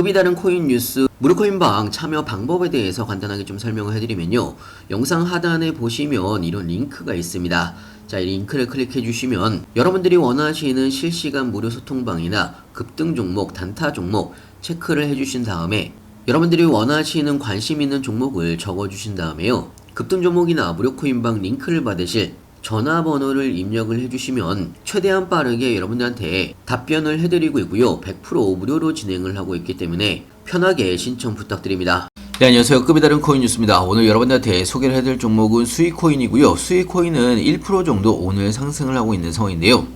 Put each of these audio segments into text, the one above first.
급이 다른 코인 뉴스 무료코인방 참여 방법에 대해서 간단하게 좀 설명을 해드리면요. 영상 하단에 보시면 이런 링크가 있습니다. 자, 이 링크를 클릭해 주시면 여러분들이 원하시는 실시간 무료 소통방이나 급등 종목, 단타 종목 체크를 해 주신 다음에 여러분들이 원하시는 관심 있는 종목을 적어 주신 다음에요. 급등 종목이나 무료 코인방 링크를 받으실 전화번호를 입력을 해주시면 최대한 빠르게 여러분들한테 답변을 해드리고 있고요. 100% 무료로 진행을 하고 있기 때문에 편하게 신청 부탁드립니다. 네, 안녕하세요. 급이 다른 코인 뉴스입니다. 오늘 여러분들한테 소개를 해드릴 종목은 수익코인이고요. 수익코인은 1% 정도 오늘 상승을 하고 있는 상황인데요.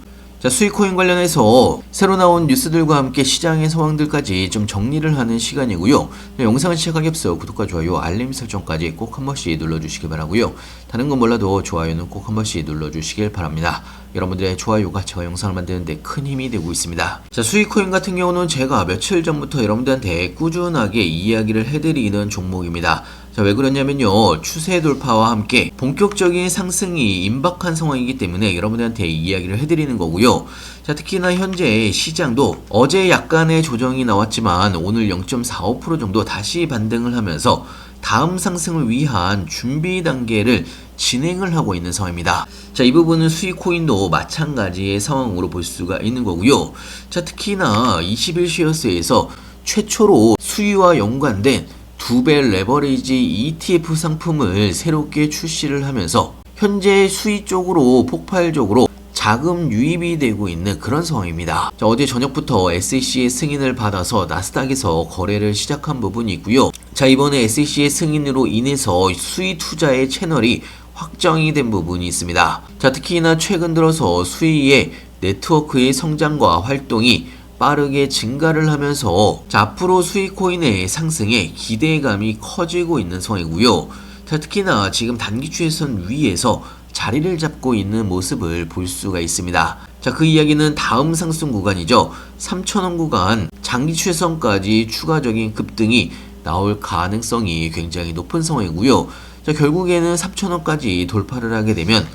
자, 수익코인 관련해서 새로 나온 뉴스들과 함께 시장의 상황들까지 좀 정리를 하는 시간이고요. 네, 영상을 시작하기 앞서 구독과 좋아요, 알림 설정까지 꼭 한 번씩 눌러주시기 바라고요. 다른 건 몰라도 좋아요는 꼭 한 번씩 눌러주시길 바랍니다. 여러분들의 좋아요가 제가 영상을 만드는데 큰 힘이 되고 있습니다. 자, 수익코인 같은 경우는 제가 며칠 전부터 여러분들한테 꾸준하게 이야기를 해드리는 종목입니다. 자, 왜 그러냐면요. 추세 돌파와 함께 본격적인 상승이 임박한 상황이기 때문에 여러분들한테 이야기를 해드리는 거고요. 자, 특히나 현재 시장도 어제 약간의 조정이 나왔지만 오늘 0.45% 정도 다시 반등을 하면서 다음 상승을 위한 준비 단계를 진행을 하고 있는 상황입니다. 자, 이 부분은 수익 코인도 마찬가지의 상황으로 볼 수가 있는 거고요. 자, 특히나 21시어스에서 최초로 수위와 연관된 두 배 레버리지 ETF 상품을 새롭게 출시를 하면서 현재 수위 쪽으로 폭발적으로 자금 유입이 되고 있는 그런 상황입니다. 자, 어제 저녁부터 SEC의 승인을 받아서 나스닥에서 거래를 시작한 부분이 있고요. 자, 이번에 SEC의 승인으로 인해서 수의 투자의 채널이 확정이 된 부분이 있습니다. 자, 특히나 최근 들어서 수의의 네트워크의 성장과 활동이 빠르게 증가를 하면서 자, 앞으로 수익 코인의 상승에 기대감이 커지고 있는 상황이고요. 자, 특히나 지금 단기 추세선 위에서 자리를 잡고 있는 모습을 볼 수가 있습니다. 자, 그 이야기는 다음 상승 구간이죠. 3,000원 구간 장기 최선까지 추가적인 급등이 나올 가능성이 굉장히 높은 상황이고요. 자, 결국에는 3,000원까지 돌파를 하게 되면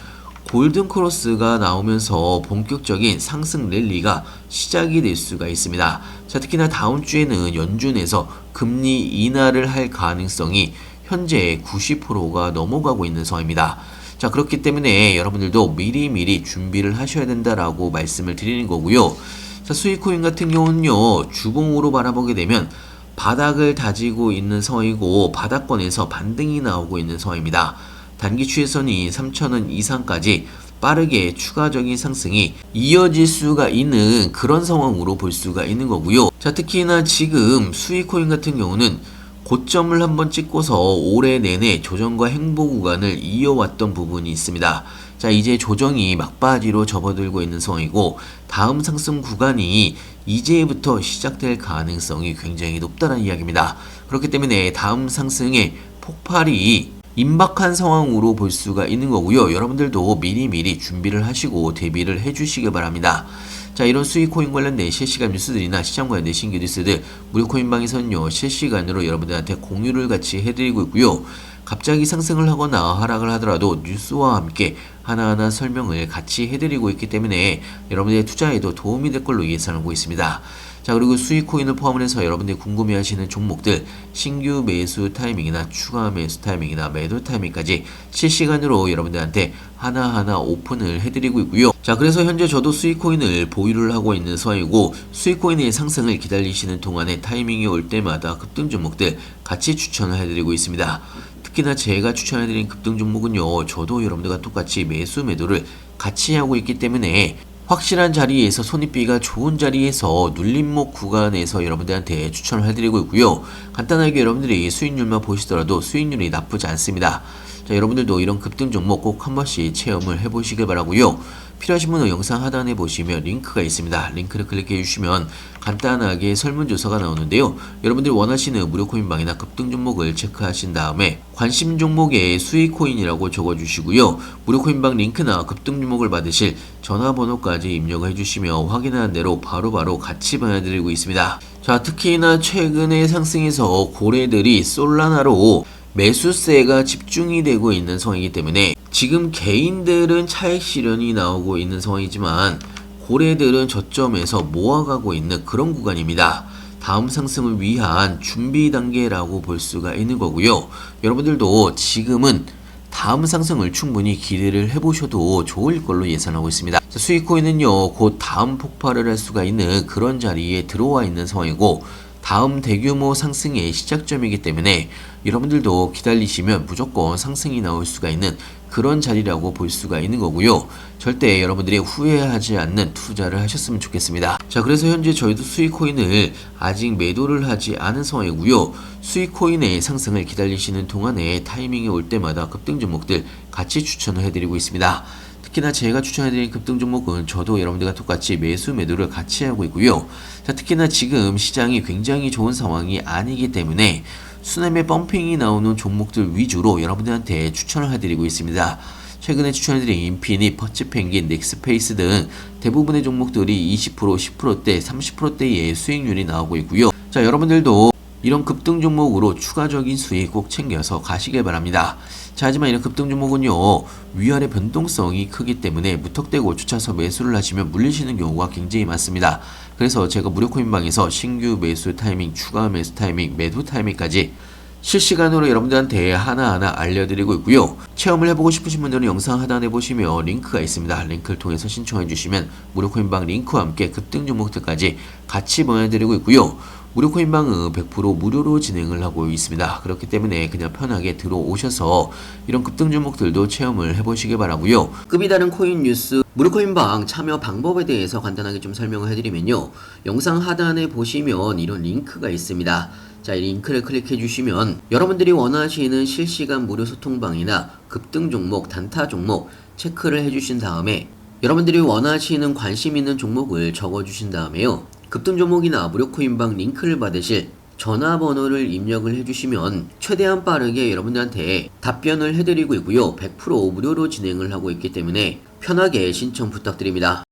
골든 크로스가 나오면서 본격적인 상승 랠리가 시작이 될 수가 있습니다. 자, 특히나 다음 주에는 연준에서 금리 인하를 할 가능성이 현재 90%가 넘어가고 있는 상황입니다. 자, 그렇기 때문에 여러분들도 미리미리 준비를 하셔야 된다라고 말씀을 드리는 거고요. 자, 수익코인 같은 경우는요, 주봉으로 바라보게 되면 바닥을 다지고 있는 상황이고 바닥권에서 반등이 나오고 있는 상황입니다. 단기 추세선이 3,000원 이상까지 빠르게 추가적인 상승이 이어질 수가 있는 그런 상황으로 볼 수가 있는 거고요. 자, 특히나 지금 수익코인 같은 경우는 고점을 한번 찍고서 올해 내내 조정과 행보 구간을 이어왔던 부분이 있습니다. 자, 이제 조정이 막바지로 접어들고 있는 상황이고 다음 상승 구간이 이제부터 시작될 가능성이 굉장히 높다는 이야기입니다. 그렇기 때문에 다음 상승의 폭발이 임박한 상황으로 볼 수가 있는 거고요. 여러분들도 미리미리 준비를 하시고 대비를 해주시길 바랍니다. 자, 이런 수익 코인 관련된 실시간 뉴스들이나 시장 관련된 신규 뉴스들 무료 코인방에서는요 실시간으로 여러분들한테 공유를 같이 해드리고 있고요. 갑자기 상승을 하거나 하락을 하더라도 뉴스와 함께 하나하나 설명을 같이 해드리고 있기 때문에 여러분들의 투자에도 도움이 될 걸로 예상하고 있습니다. 자 그리고 수익 코인을 포함해서 여러분들이 궁금해하시는 종목들 신규 매수 타이밍이나 추가 매수 타이밍이나 매도 타이밍까지 실시간으로 여러분들한테 하나하나 오픈을 해드리고 있고요. 자 그래서 현재 저도 수익 코인을 보유를 하고 있는 상황이고 수익 코인의 상승을 기다리시는 동안에 타이밍이 올 때마다 급등 종목들 같이 추천을 해드리고 있습니다. 특히나 제가 추천해드린 급등 종목은요, 저도 여러분들과 똑같이 매수 매도를 같이 하고 있기 때문에 확실한 자리에서 손익비가 좋은 자리에서 눌림목 구간에서 여러분들한테 추천을 해드리고 있고요. 간단하게 여러분들이 수익률만 보시더라도 수익률이 나쁘지 않습니다. 자, 여러분들도 이런 급등 종목 꼭 한 번씩 체험을 해보시길 바라고요. 필요하신 분은 영상 하단에 보시면 링크가 있습니다. 링크를 클릭해 주시면 간단하게 설문조사가 나오는데요. 여러분들이 원하시는 무료 코인방이나 급등 종목을 체크하신 다음에 관심 종목에 수익 코인이라고 적어주시고요. 무료 코인방 링크나 급등 종목을 받으실 전화번호까지 입력을 해주시면 확인하는 대로 바로바로 바로 같이 보내드리고 있습니다. 자, 특히나 최근의 상승에서 고래들이 솔라나로 매수세가 집중이 되고 있는 상황이기 때문에 지금 개인들은 차익 실현이 나오고 있는 상황이지만 고래들은 저점에서 모아가고 있는 그런 구간입니다. 다음 상승을 위한 준비 단계라고 볼 수가 있는 거고요. 여러분들도 지금은 다음 상승을 충분히 기대를 해보셔도 좋을 걸로 예상하고 있습니다. 자, 수익코인은요, 곧 다음 폭발을 할 수가 있는 그런 자리에 들어와 있는 상황이고, 다음 대규모 상승의 시작점이기 때문에 여러분들도 기다리시면 무조건 상승이 나올 수가 있는 그런 자리라고 볼 수가 있는 거고요. 절대 여러분들이 후회하지 않는 투자를 하셨으면 좋겠습니다. 자, 그래서 현재 저희도 수익코인을 아직 매도를 하지 않은 상황이고요. 수익코인의 상승을 기다리시는 동안에 타이밍이 올 때마다 급등 종목들 같이 추천을 해드리고 있습니다. 특히나 제가 추천해드린 급등 종목은 저도 여러분들과 똑같이 매수 매도를 같이 하고 있고요. 자, 특히나 지금 시장이 굉장히 좋은 상황이 아니기 때문에 수남의 펌핑이 나오는 종목들 위주로 여러분들한테 추천을 해드리고 있습니다. 최근에 추천해드린 인피니, 퍼치펭귄, 넥스페이스 등 대부분의 종목들이 20%, 10%대, 30%대의 수익률이 나오고 있고요. 자, 여러분들도 이런 급등 종목으로 추가적인 수익 꼭 챙겨서 가시길 바랍니다. 자, 하지만 이런 급등 종목은요, 위아래 변동성이 크기 때문에 무턱대고 쫓아서 매수를 하시면 물리시는 경우가 굉장히 많습니다. 그래서 제가 무료 코인방에서 신규 매수 타이밍, 추가 매수 타이밍, 매도 타이밍까지 실시간으로 여러분들한테 하나하나 알려드리고 있고요. 체험을 해보고 싶으신 분들은 영상 하단에 보시면 링크가 있습니다. 링크를 통해서 신청해 주시면 무료 코인방 링크와 함께 급등 종목들까지 같이 보내드리고 있고요. 무료 코인방은 100% 무료로 진행을 하고 있습니다. 그렇기 때문에 그냥 편하게 들어오셔서 이런 급등 종목들도 체험을 해보시기 바라고요. 급이 다른 코인 뉴스 무료 코인방 참여 방법에 대해서 간단하게 좀 설명을 해드리면요. 영상 하단에 보시면 이런 링크가 있습니다. 자, 이 링크를 클릭해 주시면 여러분들이 원하시는 실시간 무료 소통방이나 급등 종목, 단타 종목 체크를 해 주신 다음에 여러분들이 원하시는 관심 있는 종목을 적어 주신 다음에요. 급등 종목이나 무료 코인방 링크를 받으실 전화번호를 입력을 해주시면 최대한 빠르게 여러분들한테 답변을 해드리고 있고요. 100% 무료로 진행을 하고 있기 때문에 편하게 신청 부탁드립니다.